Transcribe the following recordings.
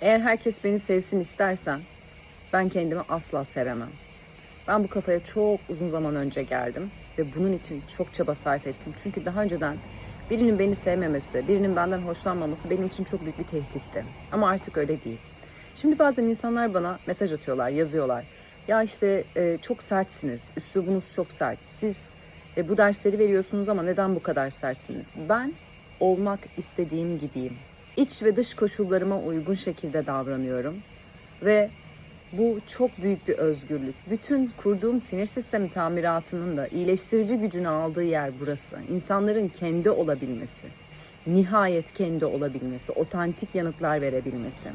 Eğer herkes beni sevsin istersen ben kendimi asla sevemem. Ben bu kafaya çok uzun zaman önce geldim ve bunun için çok çaba sarf ettim. Çünkü daha önceden birinin beni sevmemesi, birinin benden hoşlanmaması benim için çok büyük bir tehditti. Ama artık öyle değil. Şimdi bazen insanlar bana mesaj atıyorlar, yazıyorlar. Ya işte e, çok sertsiniz, üslubunuz çok sert. Siz e, bu dersleri veriyorsunuz ama neden bu kadar sertsiniz? Ben olmak istediğim gibiyim. İç ve dış koşullarıma uygun şekilde davranıyorum. Ve bu çok büyük bir özgürlük. Bütün kurduğum sinir sistemi tamiratının da iyileştirici gücünü aldığı yer burası. İnsanların kendi olabilmesi, nihayet kendi olabilmesi, otantik yanıtlar verebilmesi.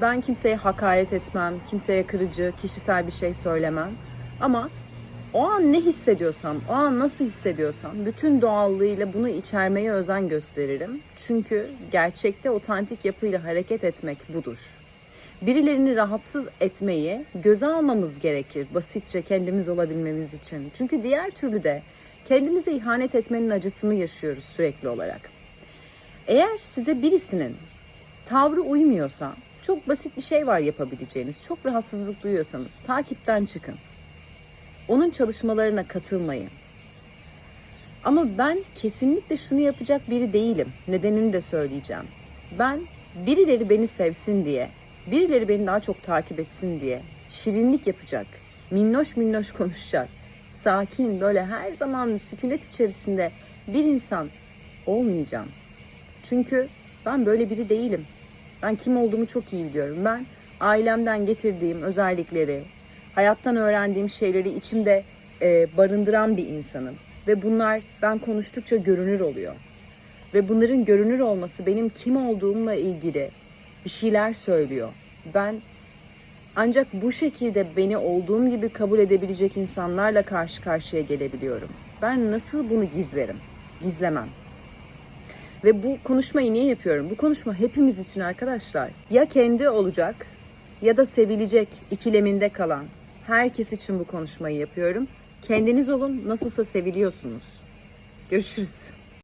Ben kimseye hakaret etmem, kimseye kırıcı, kişisel bir şey söylemem. Ama o an ne hissediyorsam, o an nasıl hissediyorsam bütün doğallığıyla bunu içermeye özen gösteririm. Çünkü gerçekte otantik yapıyla hareket etmek budur. Birilerini rahatsız etmeyi göze almamız gerekir basitçe kendimiz olabilmemiz için. Çünkü diğer türlü de kendimize ihanet etmenin acısını yaşıyoruz sürekli olarak. Eğer size birisinin tavrı uymuyorsa çok basit bir şey var yapabileceğiniz. Çok rahatsızlık duyuyorsanız takipten çıkın. Onun çalışmalarına katılmayın. Ama ben kesinlikle şunu yapacak biri değilim. Nedenini de söyleyeceğim. Ben birileri beni sevsin diye, birileri beni daha çok takip etsin diye şirinlik yapacak, minnoş minnoş konuşacak, sakin böyle her zaman sükunet içerisinde bir insan olmayacağım. Çünkü ben böyle biri değilim. Ben kim olduğumu çok iyi biliyorum. Ben ailemden getirdiğim özellikleri, hayattan öğrendiğim şeyleri içimde e, barındıran bir insanım. Ve bunlar ben konuştukça görünür oluyor. Ve bunların görünür olması benim kim olduğumla ilgili bir şeyler söylüyor. Ben ancak bu şekilde beni olduğum gibi kabul edebilecek insanlarla karşı karşıya gelebiliyorum. Ben nasıl bunu gizlerim? Gizlemem. Ve bu konuşmayı niye yapıyorum? Bu konuşma hepimiz için arkadaşlar. Ya kendi olacak ya da sevilecek ikileminde kalan herkes için bu konuşmayı yapıyorum. Kendiniz olun, nasılsa seviliyorsunuz. Görüşürüz.